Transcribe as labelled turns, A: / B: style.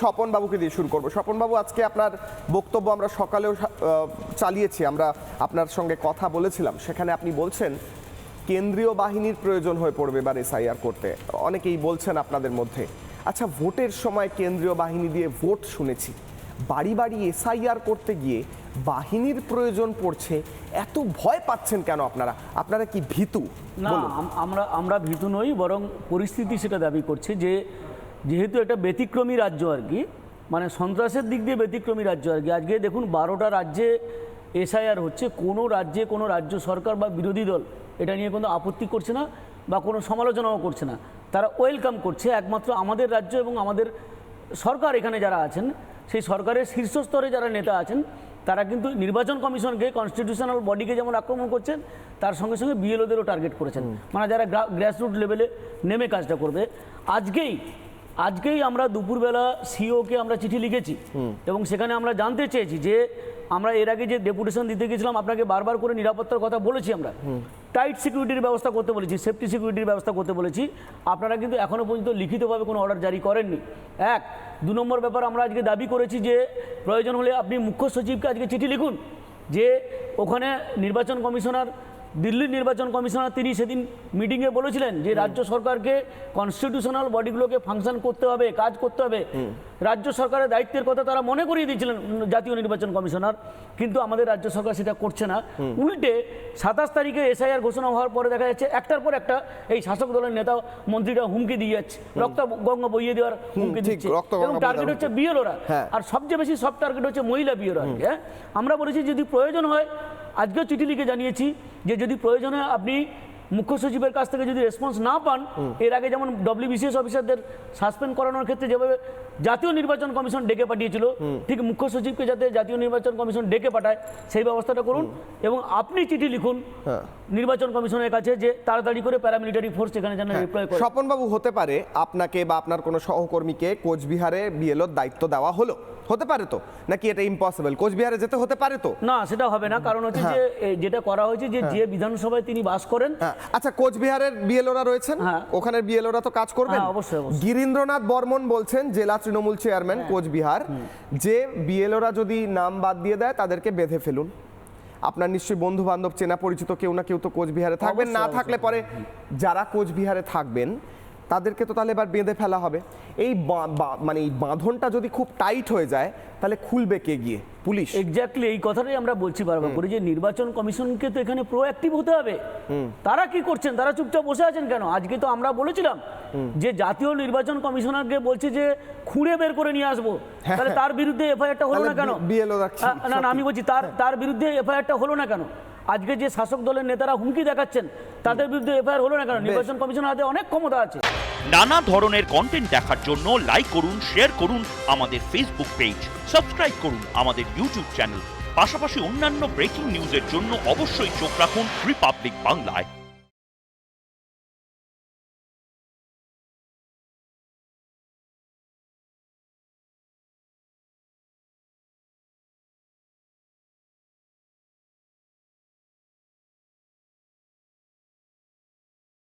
A: স্বপন বাবুকে দিয়ে শুরু করব। স্বপন বাবু আজকে আপনার বক্তব্য আমরা সকালেও চালিয়েছি। আমরা আপনার সঙ্গে কথা বলেছিলাম। সেখানে আপনি বলছেন কেন্দ্রীয় বাহিনীর প্রয়োজন হয়ে পড়বে এবার এসআইআর করতে। অনেকেই বলছেন আপনাদের মধ্যে। আচ্ছা ভোটের সময় কেন্দ্রীয় বাহিনী দিয়ে ভোট শুনেছি। বাড়ি বাড়ি এসআইআর করতে গিয়ে বাহিনীর প্রয়োজন পড়ছে এত ভয় পাচ্ছেন কেন আপনারা? আপনারা কি ভীতু?
B: না আমরা আমরা ভীতু নই বরং পরিস্থিতি সেটা দাবি করছে যে যেহেতু একটা ব্যতিক্রমী রাজ্য আর কি মানে সন্ত্রাসের দিক দিয়ে ব্যতিক্রমী রাজ্য আর কি। আজকে দেখুন বারোটা রাজ্যে এসআইআর হচ্ছে কোনো রাজ্যে কোনো রাজ্য সরকার বা বিরোধী দল এটা নিয়ে কোনো আপত্তি করছে না বা কোনো সমালোচনাও করছে না। তারা ওয়েলকাম করছে একমাত্র আমাদের রাজ্য এবং আমাদের সরকার এখানে যারা আছেন সেই সরকারের শীর্ষস্তরে যারা নেতা আছেন তারা কিন্তু নির্বাচন কমিশনকে কনস্টিটিউশনাল বডিকে যেমন আক্রমণ করছেন তার সঙ্গে সঙ্গে বিএলওদেরও টার্গেট করেছেন। মানে যারা গ্রাসরুট লেভেলে নেমে কাজটা করবে। আজকেই আজকেই আমরা দুপুরবেলা সিওকে আমরা চিঠি লিখেছি এবং সেখানে আমরা জানতে চেয়েছি যে আমরা এর আগে যে ডেপুটেশন দিতে গেছিলাম আপনাকে বারবার করে নিরাপত্তার কথা বলেছি আমরা। টাইট সিকিউরিটির ব্যবস্থা করতে বলেছি সেফটি সিকিউরিটির ব্যবস্থা করতে বলেছি। আপনারা কিন্তু এখনও পর্যন্ত লিখিতভাবে কোনো অর্ডার জারি করেননি। এক দু নম্বর ব্যাপার আমরা আজকে দাবি করেছি যে প্রয়োজন হলে আপনি মুখ্য সচিবকে আজকে চিঠি লিখুন যে ওখানে নির্বাচন কমিশনার দিল্লির নির্বাচন কমিশনার তিনি সেদিন মিটিংয়ে বলেছিলেন যে রাজ্য সরকারকে কনস্টিটিউশনাল বডিগুলোকে ফাংশন করতে হবে কাজ করতে হবে। রাজ্য সরকারের দায়িত্বের কথা তারা মনে করিয়ে দিয়েছিলেন জাতীয় নির্বাচন কমিশনার। কিন্তু আমাদের রাজ্য সরকার সেটা করছে না। উল্টে সাতাশ তারিখে এসআইআর ঘোষণা হওয়ার পরে দেখা যাচ্ছে একটার পর একটা এই শাসক দলের নেতা মন্ত্রীরা হুমকি দিয়ে যাচ্ছে। রক্ত গঙ্গা বইয়ে দেওয়ার হুমকি দিচ্ছে। এবং টার্গেট হচ্ছে বিএলওরা।
A: হ্যাঁ।
B: আর সবচেয়ে বেশি সব টার্গেট হচ্ছে মহিলা বিএলও হ্যাঁ? আমরা বলেছি যদি প্রয়োজন হয় আজকেও চিঠি লিখে জানিয়েছি যে যদি প্রয়োজনে আপনি মুখ্য সচিবের কাছ থেকে যদি রেসপন্স না পান এর আগে যেমন ডব্লিউবিসিএস অফিসারদের সাসপেন্ড করানোর ক্ষেত্রে যেভাবে জাতীয় নির্বাচন কমিশন ডেকে পাঠিয়েছিল ঠিক মুখ্য সচিবকে যাতে জাতীয় নির্বাচন কমিশন ডেকে পাঠায় সেই ব্যবস্থাটা করুন এবং আপনি চিঠি লিখুন
A: হ্যাঁ।
B: নির্বাচন কমিশনের কাছে যে তাড়াতাড়ি করে প্যারামিলিটারি ফোর্স এখানে যেন রিপ্লয় করে।
A: স্বপনবাবু হতে পারে আপনাকে বা আপনার কোনো সহকর্মীকে কোচবিহারে বিএলওর দায়িত্ব দেওয়া হলো। হতে পারে তো? নাকি এটা ইম্পসিবল কোচবিহারে যেতে হতে পারে তো?
B: না সেটা হবে না। কারণ হচ্ছে যে যেটা করা হয়েছে যে যে বিধানসভায় তিনি বাস করেন
A: হ্যাঁ। আচ্ছা কোচবিহারের বিএলওরা রয়েছেন?
B: ওখানে
A: ওখানের বিএলওরা তো কাজ করবেন?
B: হ্যাঁ, অবশ্যই, অবশ্যই।
A: গিরীন্দ্রনাথ বর্মন বলছেন জেলা তৃণমূল চেয়ারম্যান
B: হ্যাঁ।
A: কোচবিহার যে বিএলওরা যদি নাম বাদ দিয়ে দেয় তাদেরকে বেঁধে ফেলুন। আপনার নিশ্চয়ই বন্ধু বান্ধব চেনা পরিচিত কেউ না কেউ তো কোচবিহারে থাকবেন না থাকলে পরে যারা কোচবিহারে থাকবেন তাদেরকে তো তাহলে এবার বেঁধে ফেলা হবে। এই মানে এই বাঁধনটা যদি খুব টাইট হয়ে যায় তাহলে খুলবে কে গিয়ে? পুলিশ।
B: এক্স্যাক্টলি এই কথাটাই আমরা বলছি বারবার করে যে নির্বাচন কমিশনকে তো এখানে প্রোঅ্যাক্টিভ হতে হবে। তারা কি করছেন? তারা চুপচাপ বসে আছেন কেন? আজকে তো আমরা বলেছিলাম যে জাতীয় নির্বাচন কমিশনারকে বলছে যে খুঁড়ে বের করে নিয়ে আসব। তাহলে তার বিরুদ্ধে এফআইআরটা হলো না কেন? না না আমি বলছি তার তার বিরুদ্ধে এফআইআরটা হলো না কেন? আজকে যে শাসক দলের নেতারা হুমকি দেখাচ্ছেন তাদের বিরুদ্ধে এফআইআর হলো না কারণ নির্বাচন কমিশনের হাতে অনেক ক্ষমতা আছে।
C: নানা ধরনের কন্টেন্ট দেখার জন্য লাইক করুন শেয়ার করুন আমাদের ফেসবুক পেজ সাবস্ক্রাইব করুন আমাদের ইউটিউব চ্যানেল পাশাপাশি অন্যান্য ব্রেকিং নিউজের জন্য অবশ্যই চোখ রাখুন রিপাবলিক বাংলায়